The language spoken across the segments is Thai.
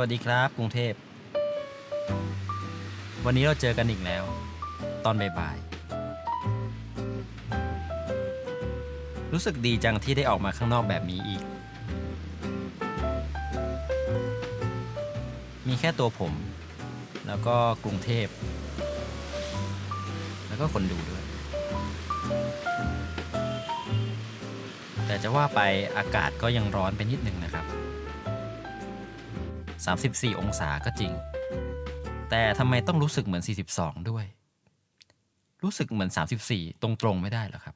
วัสดีครับ กรุงเทพ วันนี้เราเจอกันอีกแล้ว ตอนบ่ายๆรู้สึกดีจังที่ได้ออกมาข้างนอกแบบนี้อีก มีแค่ตัวผม แล้วก็กรุงเทพ แล้วก็คนดูด้วย แต่จะว่าไปอากาศก็ยังร้อนไปนิดนึงนะครับ 34 องศาก็จริง แต่ทำไมต้องรู้สึกเหมือน 42 ด้วย รู้สึกเหมือน 34 ตรงๆไม่ได้หรอครับ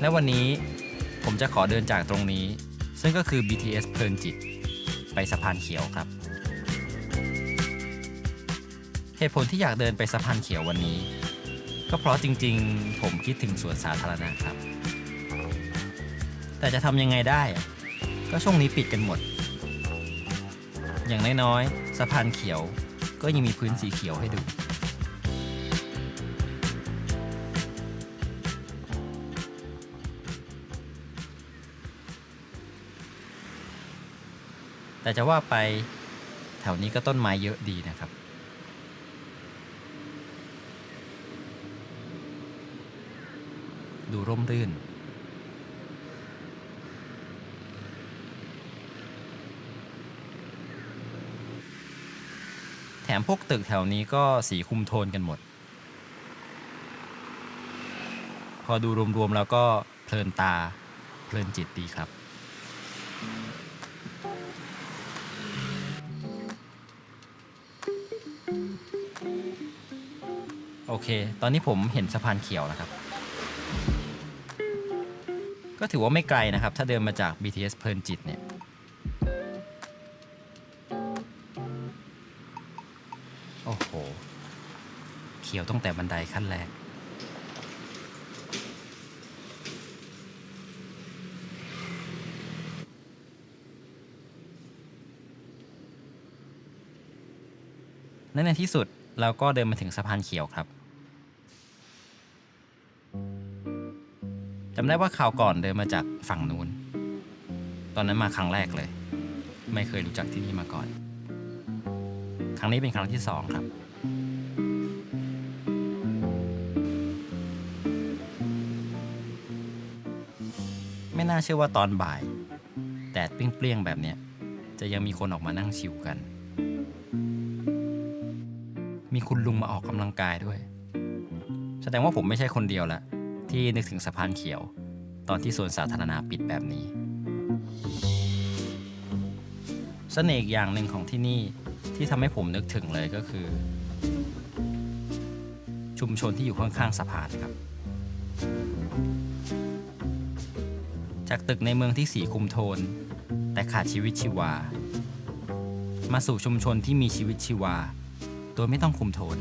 และวันนี้ผมจะขอเดินจากตรงนี้ ซึ่งก็คือ BTS เพลินจิต ไปสะพานเขียวครับ เหตุผลที่อยากเดินไปสะพานเขียววันนี้ ก็เพราะจริงๆ ผมคิดถึงสวนสาธารณะครับ แต่จะทำยังไงได้ ก็ช่วงนี้ปิดกันหมด อย่างน้อยๆสะพานเขียวก็ยังมีพื้นสีเขียวให้ดู แต่จะว่าไปแถวนี้ก็ต้นไม้เยอะดีนะครับดูร่มรื่น มพวกตึกแถวนี้ก็สีคุมโทนกันหมด พอดูรวมๆแล้วก็เพลินตา เพลินจิตดีครับ โอเค ตอนนี้ผมเห็นสะพานเขียวแล้วครับ ก็ถือว่าไม่ไกลนะครับ ถ้าเดินมาจาก BTS เพลินจิตเนี่ย ขียวตั้งแต่บันไดขั้นแรก และในที่สุดเราก็เดินมาถึงสะพานเขียวครับจำได้ว่าข่าวก่อนเดินมาจากฝั่งนู้น ตอนนั้นมาครั้งแรกเลย ไม่เคยรู้จักที่นี่มาก่อน ครั้งนี้เป็นครั้งที่สองครับ น่าเชื่อว่าตอนบ่าย แดดเปรี้ยงๆแบบเนี้ยจะยังมีคนออกมานั่งชิวกัน มีคุณลุงมาออกกำลังกายด้วย แสดงว่าผมไม่ใช่คนเดียวละ ที่นึกถึงสะพานเขียว ตอนที่สวนสาธารณะปิดแบบนี้เสน่ห์อีกอย่างหนึ่งของที่นี่ที่ทำให้ผมนึกถึงเลยก็คือ ชุมชนที่อยู่ข้างๆสะพานครับ จากตึกในเมืองที่สีคุมโทน แต่ขาดชีวิตชีวา มาสู่ชุมชนที่มีชีวิตชีวา โดยไม่ต้องคุมโทน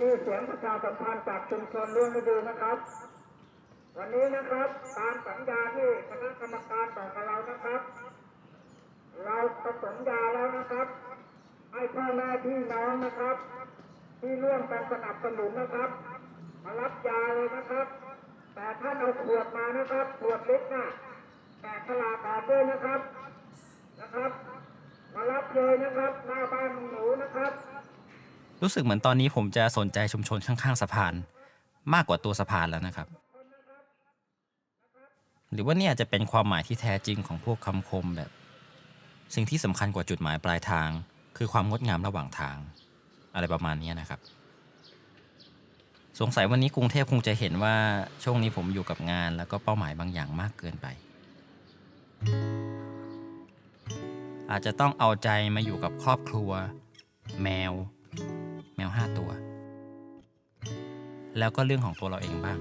นี่เสียงประชาสัมพันธ์จากชุมชนเรื่องไม่ดีนะครับ วันนี้นะครับตามสัญญาที่คณะกรรมการบอกกับเรานะครับ เราประสัญาแล้วนะครับ ให้พ่อแม่พี่น้องนะครับ ที่ร่วมกันสนับสนุนนะครับ มารับยาเลยนะครับ แต่ท่านเอาขวดมานะครับขวดเล็กนะแต่ฉลากออกด้วยนะครับนะครับ มารับเลยนะครับหน้าบ้านหนูนะครับ รู้สึกเหมือนตอนนี้ผมจะสนใจชุมชนข้างๆสะพาน มากกว่าตัวสะพานแล้วนะครับ หรือว่านี่ยจจะเป็นความหมายที่แท้จริงของพวกคำคมแบบ สิ่งที่สำคัญกว่าจุดหมายปลายทาง คือความงดงามระหว่างทาง อะไรประมาณนี้นะครับ สงสัยวันนี้กรุงเทพคงจะเห็นว่าช่วงนี้ผมอยู่กับงานแล้วก็เป้าหมายบางอย่างมากเกินไป อาจจะต้องเอาใจมาอยู่กับครอบครัว แมว แมวห้าตัว แล้วก็เรื่องของตัวเราเองบ้าง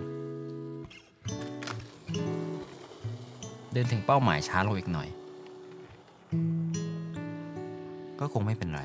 เดินถึงเป้าหมายช้าลงอีกหน่อย ก็คงไม่เป็นไร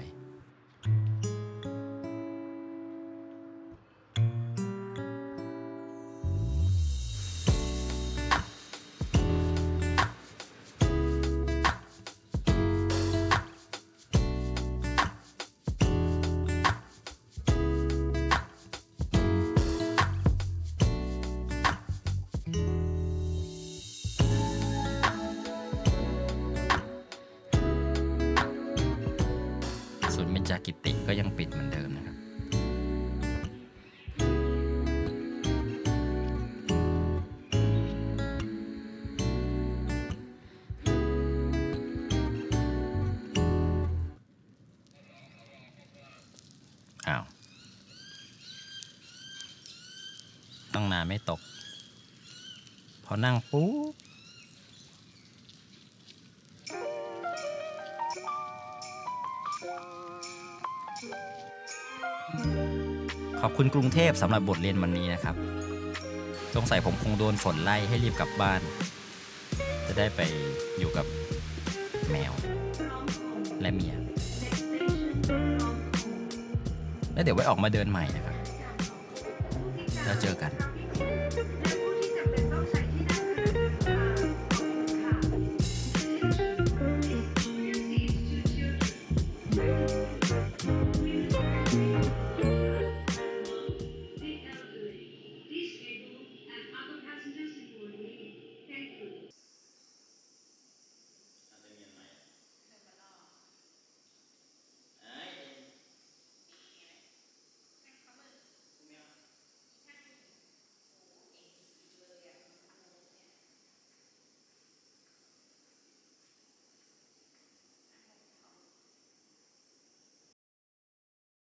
ต้องนาไม่ตก พอนั่งปุ๊บขอบคุณกรุงเทพสำหรับบทเรียนวันนี้นะครับ สงสัยผมคงโดนฝนไล่ให้รีบกลับบ้าน จะได้ไปอยู่กับแมว และเมีย แล้วเดี๋ยวไว้ออกมาเดินใหม่นะครับ แล้วเจอกัน